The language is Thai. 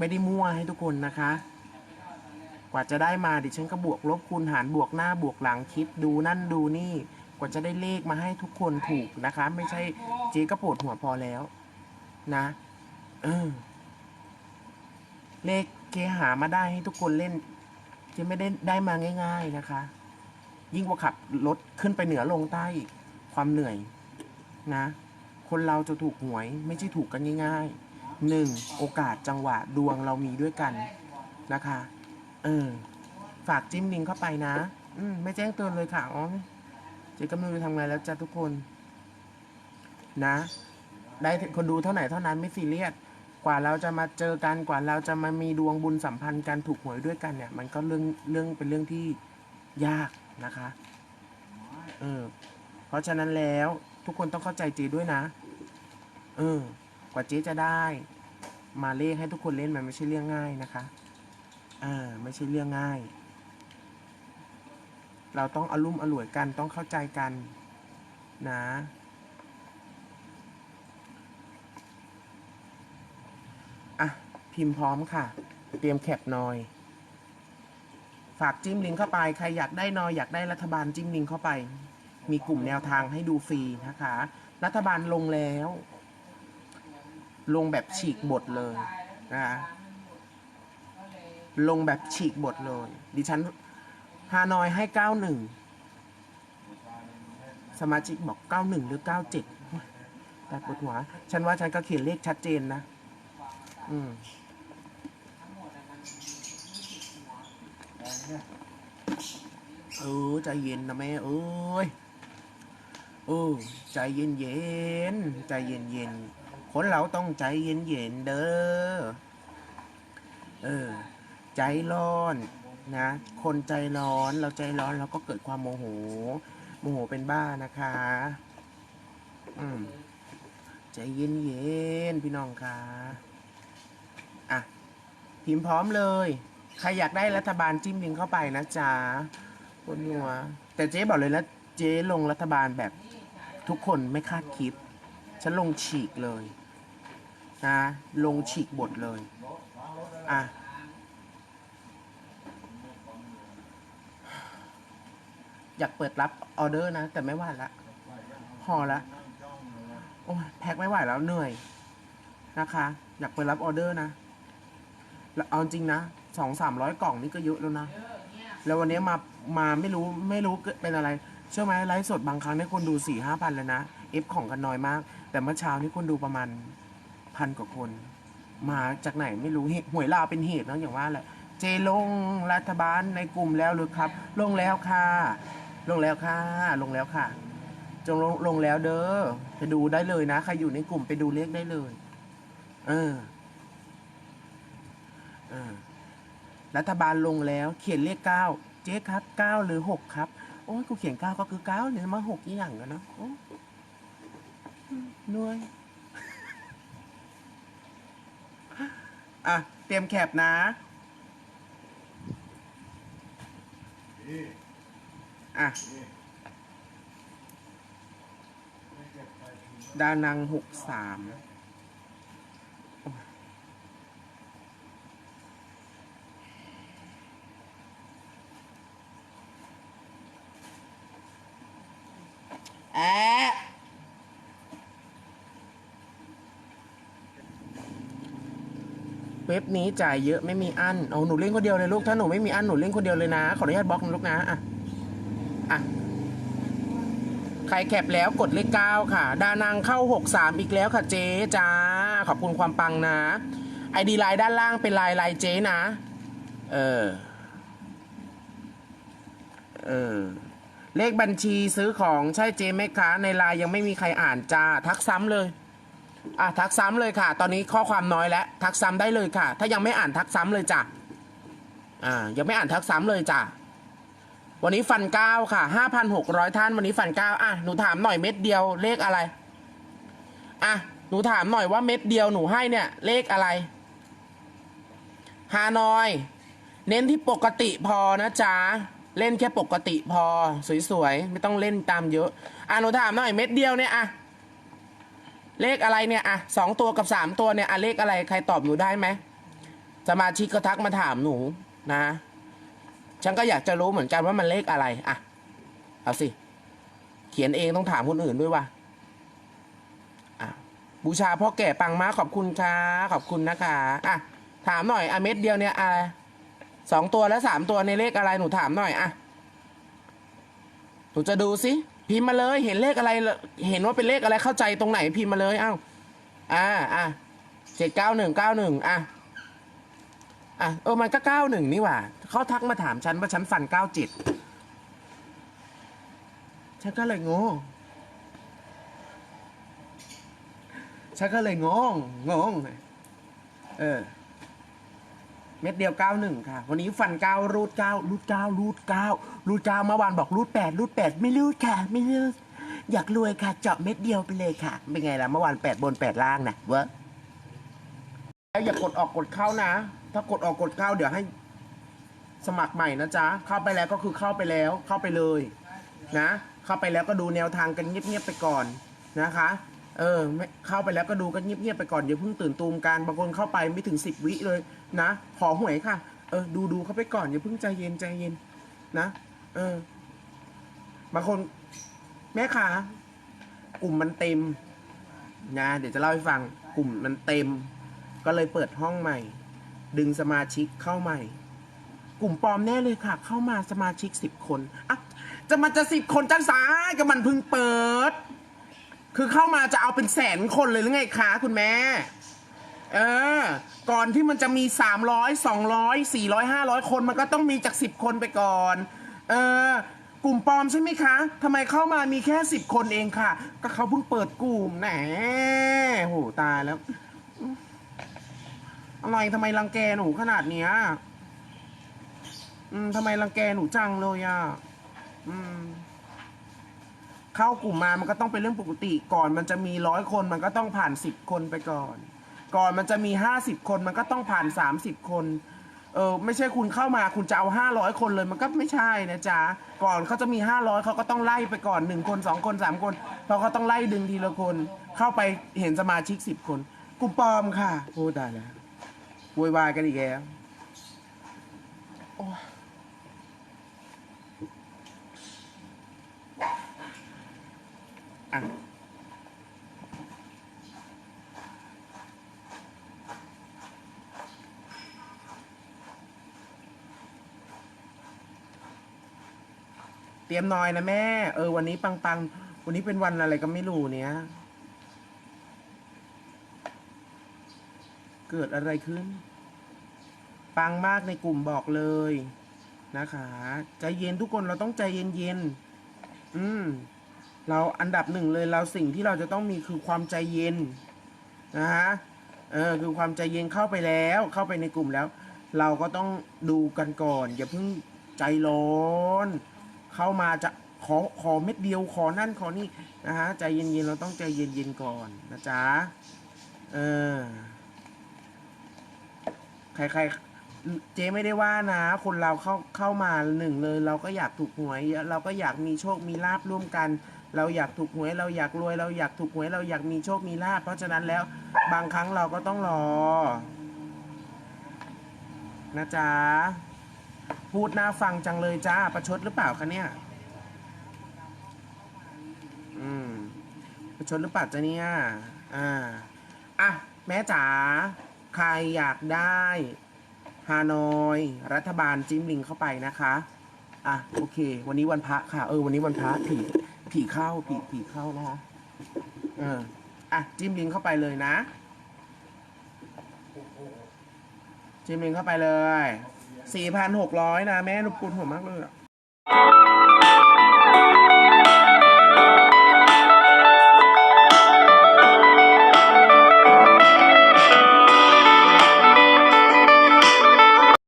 ไม่ได้มั่วให้ทุกคนนะคะ กว่าจะได้มาดิฉันก็บวกลบคูณหารบวกหน้าบวกหลังคิดดูนั่นดูนี่ กว่าจะได้เลขมาให้ทุกคนถูกนะคะ ไม่ใช่เจ๊ก็ปวดหัวพอแล้วนะเออเลขเกหามาได้ให้ทุกคนเล่นเจ๊ไม่ได้ได้มาง่าย ๆนะคะ ยิ่งกว่าขับรถขึ้นไปเหนือลงใต้อีกความเหนื่อยนะ คนเราจะถูกหวยไม่ใช่ถูกกันง่าย ๆ หนึ่งโอกาสจังหวะดวงเรามีด้วยกันนะคะเออฝากจิ้มลิงก์เข้าไปนะ อืมไม่แจ้งเตือนเลยค่ะอ๋อเจ๊ก็ไม่รู้จะทำไงแล้วจ้ะทุกคน นะ ได้คนดูเท่าไหร่เท่านั้นไม่ซีเรียสกว่าเราจะมาเจอกันกว่าเราจะมามีดวงบุญสัมพันธ์กันถูกหวยด้วยกันเนี่ย มันก็เรื่องเรื่องเป็นเรื่องที่ยากนะคะเออเพราะฉะนั้นแล้วทุกคนต้องเข้าใจเจด้วยนะ เออ กว่าเจ๊จะได้มาเลขให้ทุกคนเล่นมันไม่ใช่เรื่องง่ายนะคะอ่าไม่ใช่เรื่องง่าย เราต้องอารมณ์อร่วยกันต้องเข้าใจกันนะอะพิมพ์พร้อมค่ะ เตรียมแคปนอยฝากจิ้มลิงก์เข้าไป ใครอยากได้นอยอยากได้รัฐบาลจิ้มลิงก์เข้าไป มีกลุ่มแนวทางให้ดูฟรีนะคะ รัฐบาลลงแล้ว ลงแบบฉีกบทเลยนะคะลงแบบฉีกบทเลย ดิฉันฮานอยให้เก้าหนึ่งสมาชิกบอกเก้าหนึ่งหรือเก้าเจ็ดแต่ปวดหัว ฉันว่าฉันก็เขียนเลขชัดเจนนะ อืมเออใจเย็นนะแม่เอ้ยเออใจเย็นเย็นใจเย็นเย็น คนเราต้องใจเย็นๆเด้อ เออ ใจร้อนนะ คนใจร้อนเราใจร้อนเราก็เกิดความโมโห โมโหเป็นบ้านะคะ อืม ใจเย็นๆพี่น้องค่ะอะ พิมพ์พร้อมเลย ใครอยากได้รัฐบาลจิ้มลิงเข้าไปนะจ๊ะคนหัว แต่เจ๊บอกเลยนะเจ๊ลงรัฐบาลแบบทุกคนไม่คาดคิด ฉันลงฉีกเลย นะลงฉีกบทเลย อะ อยากเปิดรับออเดอร์นะ แต่ไม่ไหวละ พอละ โอ้แพ็คไม่ไหวแล้วเหนื่อยนะคะ อยากเปิดรับออเดอร์นะแล้วเอาจริงนะสองสามร้อยกล่องนี่ก็เยอะแล้วนะ แล้ววันนี้มา มาไม่รู้ไม่รู้เป็นอะไร เชื่อไหมไลฟ์สดบางครั้งเนี่ยคนดูสี่ห้าพันเลยนะ เอฟของกันน้อยมาก แต่เมื่อเช้านี่คนดูประมาณ พันกว่าคน มาจากไหนไม่รู้เหตุหวยลาวเป็นเหตุเนอะอย่างว่าแหละ เจลงรัฐบาลในกลุ่มแล้วหรือครับ ลงแล้วค่ะ ลงแล้วค่ะ ลงแล้วค่ะ จงลงลงแล้วเด้อไปดูได้เลยนะ ใครอยู่ในกลุ่มไปดูเลขได้เลย เออเออรัฐบาลลงแล้ว เขียนเลขเก้าเจ๊ครับเก้าหรือหกครับ โอ้ยกูเขียนเก้าก็คือเก้าเนี่ยมาหกอีหยังกันเนาะโอ้เหนื่อย อะ เตรียมแคปนะอะ ดานังหกสามแอะ เว็บนี้จ่ายเยอะไม่มีอันเอาหนูเล่นคนเดียวเลยลูก ถ้าหนูไม่มีอันหนูเล่นคนเดียวเลยนะ ขออนุญาตบล็อกนะลูกนะ อะ อะ ใครแคปแล้วกดเลขเก้าค่ะ ดานังเข้าหกสามอีกแล้วค่ะเจ๊จ้า ขอบคุณความปังนะ ไอดีไลน์ด้านล่างเป็นลายลายเจ๊นะ เออ เออ เลขบัญชีซื้อของใช่เจ๊ไหมคะ ในไลน์ยังไม่มีใครอ่านจ้า ทักซ้ำเลย อะทักซ้ำเลยค่ะ ตอนนี้ข้อความน้อยแล้วทักซ้ำได้เลยค่ะ ถ้ายังไม่อ่านทักซ้ำเลยจ้ะอ่ายังไม่อ่านทักซ้ำเลยจ้ะวันนี้ฟันเก้าค่ะห้าพันหกร้อยท่านวันนี้ฟันเก้าอะหนูถามหน่อยเม็ดเดียวเลขอะไรอะหนูถามหน่อยว่าเม็ดเดียวหนูให้เนี่ย เลขอะไรฮานอย เน้นที่ปกติพอนะจ๊ะเล่นแค่ปกติพอ สวยๆ ไม่ต้องเล่นตามเยอะอะหนูถามหน่อยเม็ดเดียวเนี่ยอะ เลขอะไรเนี่ยอะสองตัวกับสามตัวเนี่ยอะเลขอะไรใครตอบหนูได้ไหมสมาชิกก็ทักมาถามหนูนะ ฉันก็อยากจะรู้เหมือนกันว่ามันเลขอะไรอะเอาสิ เขียนเองต้องถามคนอื่นด้วยว่ะบูชาพ่อแก่ปังมาขอบคุณค่ะขอบคุณนะคะอะถามหน่อยอะเม็ดเดียวเนี่ยอะไรสองตัวและสามตัวในเลขอะไรหนูถามหน่อยอะหนูจะดูสิ พิมพ์มาเลย เห็นเลขอะไร เห็นว่าเป็นเลขอะไรเข้าใจตรงไหนพิมพ์มาเลยเอ้าอ่าอะเจ็ดเก้าหนึ่งเก้าหนึ่งอะอะเออมันก็เก้าหนึ่งนี่หว่าเขาทักมาถามฉันว่าฉันฟันเก้าจ็ดฉันก็เลยงงฉันก็เลยงงงง เออ เม็ดเดียวเก้าหนึ่งค่ะ วันนี้ฟันเก้ารูดเก้ารูดเก้ารูดเก้ารูดเก้าเมื่อวานบอกรูดแปดรูดแปดไม่รูดค่ะ ไม่รูด อยากรวยค่ะ เจาะเม็ดเดียวไปเลยค่ะ เป็นไงล่ะ เมื่อวานแปดบนแปดล่างนะเวะแล้วอย่ากดออกกดเข้านะ ถ้ากดออกกดเข้าเดี๋ยวให้สมัครใหม่นะจ๊ะ เข้าไปแล้วก็คือเข้าไปแล้ว เข้าไปเลยนะ เข้าไปแล้วก็ดูแนวทางกันเงียบๆไปก่อนนะคะ เออไม่เข้าไปแล้วก็ดูกันเงียบๆไปก่อนอย่าเพิ่งตื่นตูมกันบางคนเข้าไปไม่ถึงสิบวิเลยนะ ขอหวยค่ะ เออ ดูดูเข้าไปก่อนอย่าเพิ่งใจเย็นใจเย็น นะ เออ บางคน แม่ค้ากลุ่มมันเต็ม นะ เดี๋ยวจะเล่าให้ฟัง กลุ่มมันเต็ม ก็เลยเปิดห้องใหม่ ดึงสมาชิกเข้าใหม่ กลุ่มปลอมแน่เลยค่ะ เข้ามาสมาชิกสิบคนอะจะมาจะสิบคนจังสาก็มันเพิ่งเปิด คือเข้ามาจะเอาเป็นแสนคนเลยหรือไงคะคุณแม่ เออ ก่อนที่มันจะมีสามร้อยสองร้อยสี่ร้อยห้าร้อยคนมันก็ต้องมีจากสิบคนไปก่อน เออกลุ่มปลอมใช่ไหมคะทำไมเข้ามามีแค่สิบคนเองค่ะ ก็เขาเพิ่งเปิดกลุ่มแหนโหตายแล้ว อะไรทำไมรังแกหนูขนาดเนี้ย อืมทำไมรังแกหนูจังเลยอะ อืม เข้ากลุ่มมามันก็ต้องเป็นเรื่องปกติ ก่อนมันจะมีร้อยคนมันก็ต้องผ่านสิบคนไปก่อน ก่อนมันจะมีห้าสิบคนมันก็ต้องผ่านสามสิบคนเออไม่ใช่คุณเข้ามาคุณจะเอาห้าร้อยคนเลยมันก็ไม่ใช่นะจ๊ะก่อนเขาจะมีห้าร้อยเขาก็ต้องไล่ไปก่อนหนึ่งคนสองคนสามคนเพราะเขาต้องไล่ดึงทีละคน เข้าไปเห็นสมาชิกสิบคนกลุ่มปลอมค่ะโอ้ตายแล้วโวยวายกันอีกแล้วโอ้ อะเตรียมหน้อยนะแม่ เออ วันนี้ปังปังวันนี้เป็นวันอะไรก็ไม่รู้เนี้ยเกิดอะไรขึ้น ปังมากในกลุ่มบอกเลยนะคะ ใจเย็นทุกคนเราต้องใจเย็นเย็นๆอืม เราอันดับหนึ่งเลยเราสิ่งที่เราจะต้องมีคือความใจเย็นนะฮะเออคือความใจเย็นเข้าไปแล้วเข้าไปในกลุ่มแล้ว เราก็ต้องดูกันก่อน อย่าเพิ่งใจร้อนเข้ามาจะขอขอเม็ดเดียวขอนั่นขอนี่นะฮะใจเย็นๆเราต้องใจเย็นๆก่อนนะจ๊ะเออใครๆ เจ๊ไม่ได้ว่านะ คนเราเข้าเข้ามาหนึ่งเลย เราก็อยากถูกหวย เราก็อยากมีโชคมีลาบร่วมกัน เราอยากถูกหวย เราอยากรวย เราอยากถูกหวย เราอยากมีโชคมีลาบเพราะฉะนั้นแล้วบางครั้งเราก็ต้องรอ นะจ๊ะพูดน่าฟังจังเลยจ้าประชดหรือเปล่าคะเนี่ยอืมประชดหรือเปล่าจ๊ะเนี่ยอ่าอะแม่จ๋าใครอยากได้ ฮานอย รัฐบาลจิ้มลิงเข้าไปนะคะ อะโอเค วันนี้วันพระค่ะ เออ วันนี้วันพระผีผีเข้าผีผีเข้านะคะ เออ อะจิ้มลิงเข้าไปเลยนะ จิ้มลิงเข้าไปเลยสี่พันหกร้อยนะ แม่รบกวนหัวมากเลยอะ